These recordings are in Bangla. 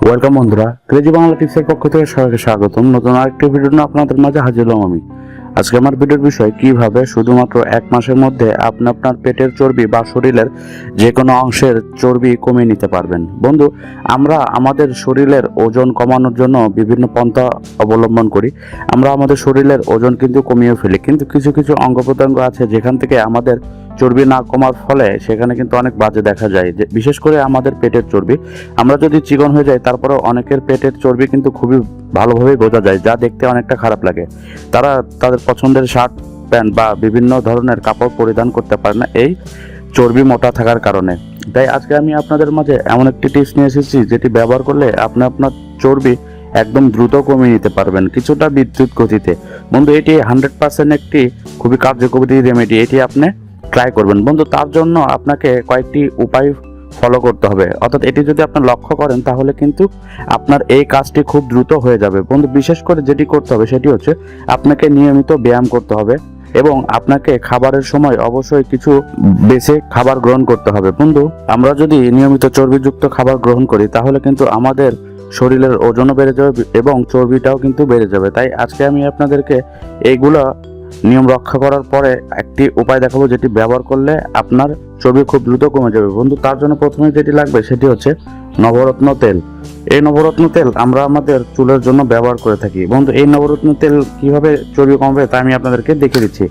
ওয়েলকাম বন্ধুরা, ক্রেজি বাংলা টিপসের পক্ষ থেকে সবাইকে স্বাগতম। নতুন আরেকটি ভিডিও নিয়ে আপনাদের মাঝে হাজির হলাম আমি। আজকে আমার ভিডিওর বিষয়, কীভাবে শুধুমাত্র এক মাসের মধ্যে আপনি আপনার পেটের চর্বি বা শরীরের যে কোনো অংশের চর্বি কমিয়ে নিতে পারবেন। বন্ধু, আমরা আমাদের শরীরের ওজন কমানোর জন্য বিভিন্ন পন্থা অবলম্বন করি। আমরা আমাদের শরীরের ওজন কিন্তু কমিয়ে ফেলি। কিন্তু কিছু কিছু অঙ্গ প্রত্যঙ্গ আছে যেখান থেকে আমাদের চর্বি না কমার ফলে সেখানে কিন্তু অনেক বাজে দেখা যায়। যে বিশেষ করে আমাদের পেটের চর্বি। আমরা যদি চিকন হয়ে যাই তারপরে অনেকের পেটের চর্বি কিন্তু খুবই ভালোভাবে বোঝা যায়, যা দেখতে অনেকটা খারাপ লাগে। তারা তাদের পছন্দের শার্ট, প্যান্ট বা বিভিন্ন ধরনের কাপড় পরিধান করতে পারে না এই চর্বি মোটা থাকার কারণে। তাই আজকে আমি আপনাদের মাঝে এমন একটি টিপস নিয়ে এসেছি, যেটি ব্যবহার করলে আপনি আপনার চর্বি একদম দ্রুত কমিয়ে নিতে পারবেন কিছুটা বিদ্যুৎ গতিতে। বন্ধু, এটি হান্ড্রেড পার্সেন্ট একটি খুবই কার্যকরী রেমেডি। এটি আপনি ট্রাই করবেন। বন্ধু, তার জন্য আপনাকে কয়েকটি উপায় ফলো করতে হবে। অর্থাৎ এটি যদি আপনি লক্ষ্য করেন, তাহলে কিন্তু আপনার এই কাজটি খুব দ্রুত হয়ে যাবে। বন্ধু, বিশেষ করে যেটি করতে হবে, সেটি হচ্ছে আপনাকে নিয়মিত ব্যায়াম করতে হবে এবং আপনাকে খাবারের সময় অবশ্যই কিছু বেছে খাবার গ্রহণ করতে হবে। বন্ধু, আমরা যদি নিয়মিত চর্বিযুক্ত খাবার গ্রহণ করি, তাহলে কিন্তু আমাদের শরীরের ওজনও বেড়ে যাবে এবং চর্বিটাও কিন্তু বেড়ে যাবে। তাই আজকে আমি আপনাদেরকে এইগুলা নিয়ম রক্ষা করার পরে একটি উপায় দেখাবো যেটি ব্যবহার করলে আপনার চর্বি খুব দ্রুত কমে যাবে। বন্ধু, তার জন্য প্রথমে যেটি লাগবে সেটি হচ্ছে নবরত্ন তেল। এই নবরত্ন তেল আমরা আমাদের চুলের জন্য ব্যবহার করে থাকি। বন্ধু, এই নবরত্ন তেল কীভাবে চর্বি কমবে তা আমি আপনাদেরকে দেখে দিচ্ছি।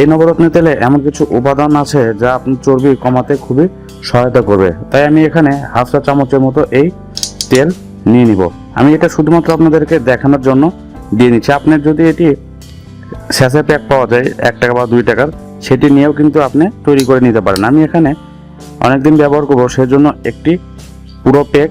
এই নবরত্ন তেলে এমন কিছু উপাদান আছে যা আপনার চর্বি কমাতে খুবই সহায়তা করবে। তাই আমি এখানে হাফ চা চামচের মতো এই তেল নিয়ে নিব। আমি এটা শুধুমাত্র আপনাদেরকে দেখানোর জন্য দিয়ে নিচ্ছি। আপনার যদি এটি স্যাসে প্যাক পাওয়া যায় এক টাকা বা দুই টাকার, সেটি নিয়েও কিন্তু আপনি তৈরি করে নিতে পারেন। আমি এখানে অনেকদিন ব্যবহার করব, সেজন্য একটি পুরো প্যাক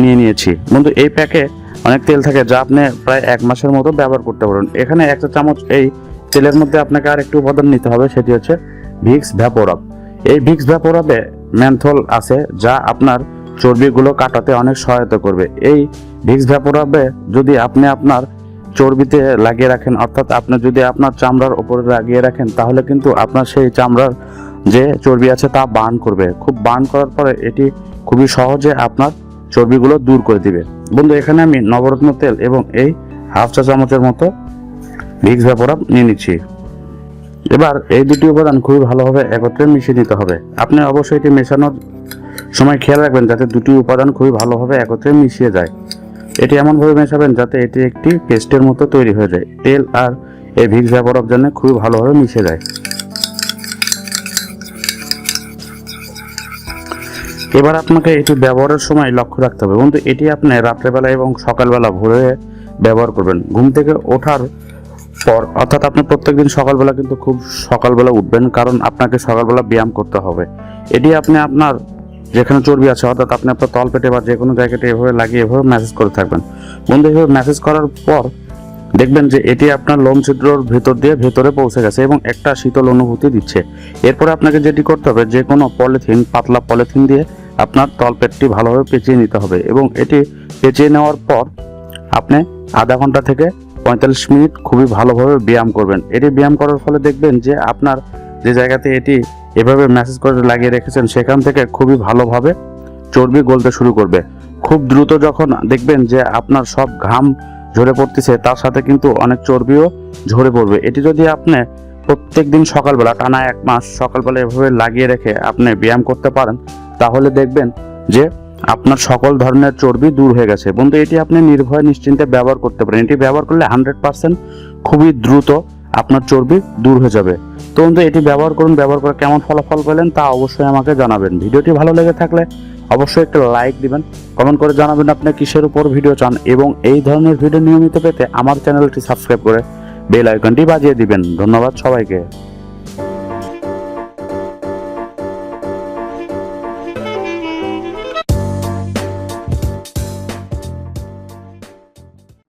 নিয়ে নিয়েছি। বন্ধু, এই প্যাকে অনেক তেল থাকে যা আপনি প্রায় এক মাসের মতো ব্যবহার করতে পারেন এখানে একটা চামচ এই তেলের মধ্যে আপনাকে আর একটু উপাদান নিতে হবে, সেটি হচ্ছে ভিক্স ভ্যাপোরাপ। এই ভিক্স ভ্যাপোরাপে ম্যানথল আছে, যা আপনার চর্বিগুলো কাটাতে অনেক সহায়তা করবে। এই ভিক্স ভ্যাপোরাপে যদি আপনি আপনার চর্বিতে লাগিয়ে রাখেন, অর্থাৎ আপনি যদি আপনার চামড়ার উপরে লাগিয়ে রাখেন, তাহলে কিন্তু আপনার সেই চামড়ার যে চর্বি আছে তা বার্ন করবে। খুব বার্ন করার পরে এটি খুবই সহজে আপনার চর্বিগুলো দূর করে দিবে। বন্ধু, এখানে আমি নবরত্ন তেল এবং এই হাফ চা চামচের মতো ভিক্স ভ্যাপোরাপ নিয়ে নিচ্ছি। এবার এই দুটি উপাদান খুবই ভালোভাবে একত্রে মিশিয়ে নিতে হবে। আপনি অবশ্যই এটি মেশানোর সময় খেয়াল রাখবেন যাতে দুটি উপাদান খুবই ভালোভাবে একত্রে মিশিয়ে যায়। এটি এমনভাবে মেশাবেন যাতে এটি একটি পেস্টের মতো তৈরি হয়ে যায়। তেল আর এই ভিক্স ভ্যাপোরাপ যেন খুবই ভালোভাবে মিশে যায়। এবার আপনাকে এটি ব্যবহারের সময় লক্ষ্য রাখতে হবে। বন্ধু, এটি আপনি রাত্রেবেলা এবং সকালবেলা ভোরে ব্যবহার করবেন। ঘুম থেকে ওঠার পর, অর্থাৎ আপনি প্রত্যেকদিন সকালবেলা কিন্তু খুব সকালবেলা উঠবেন, কারণ আপনাকে সকালবেলা ব্যায়াম করতে হবে। এটি আপনি আপনার যেখানে চর্বি আছে, অর্থাৎ আপনি আপনার তলপেটে বা যে কোনো জায়গাতে এভাবে লাগিয়ে এভাবে ম্যাসেজ করে থাকবেন। বন্ধু, এভাবে ম্যাসেজ করার পর দেখবেন যে এটি আপনার লোম ছিদ্রর ভেতর দিয়ে ভেতরে পৌঁছে গেছে এবং একটা শীতল অনুভূতি দিচ্ছে। এরপরে আপনাকে যেটি করতে হবে, যে কোনো পলিথিন পাতলা পলিথিন দিয়ে আপনার তলপেটটি ভালোভাবে পেঁচিয়ে নিতে হবে এবং এটি পেঁচিয়ে নেওয়ার পর আপনি আধা ঘণ্টা থেকে পঁয়তাল্লিশ মিনিট খুবই ভালোভাবে ব্যায়াম করবেন। এটি ব্যায়াম করার ফলে দেখবেন যে আপনার যে জায়গাতে এটি এভাবে ম্যাসেজ করে লাগিয়ে রেখেছেন, সেখান থেকে খুবই ভালোভাবে চর্বি গলতে শুরু করবে। খুব দ্রুত যখন দেখবেন যে আপনার সব ঘাম ঝরে পড়তেছে, তার সাথে কিন্তু অনেক চর্বিও ঝরে পড়বে। এটি যদি আপনি প্রত্যেক দিন সকালবেলা, টানা এক মাস সকালবেলা এভাবে লাগিয়ে রেখে আপনি ব্যায়াম করতে পারেন, তাহলে দেখবেন যে আপনার সকল ধরনের চর্বি দূর হয়ে গেছে। বন্ধু, এটি আপনি নির্ভয় নিশ্চিন্তে ব্যবহার করতে পারেন। এটি ব্যবহার করলে হান্ড্রেড পার্সেন্ট খুবই দ্রুত আপনার চর্বি দূর হয়ে যাবে। তো বন্ধু, এটি ব্যবহার করুন, ব্যবহার করে কেমন ফলাফল পেলেন তা অবশ্যই আমাকে জানাবেন। ভিডিওটি ভালো লেগে থাকলে অবশ্যই একটা লাইক দিবেন, কমেন্ট করে জানাবেন আপনি কিসের উপর ভিডিও চান এবং এই ধরনের ভিডিও নিয়মিত পেতে আমার চ্যানেলটি সাবস্ক্রাইব করে বেল আইকনটি বাজিয়ে দিবেন। ধন্যবাদ সবাইকে।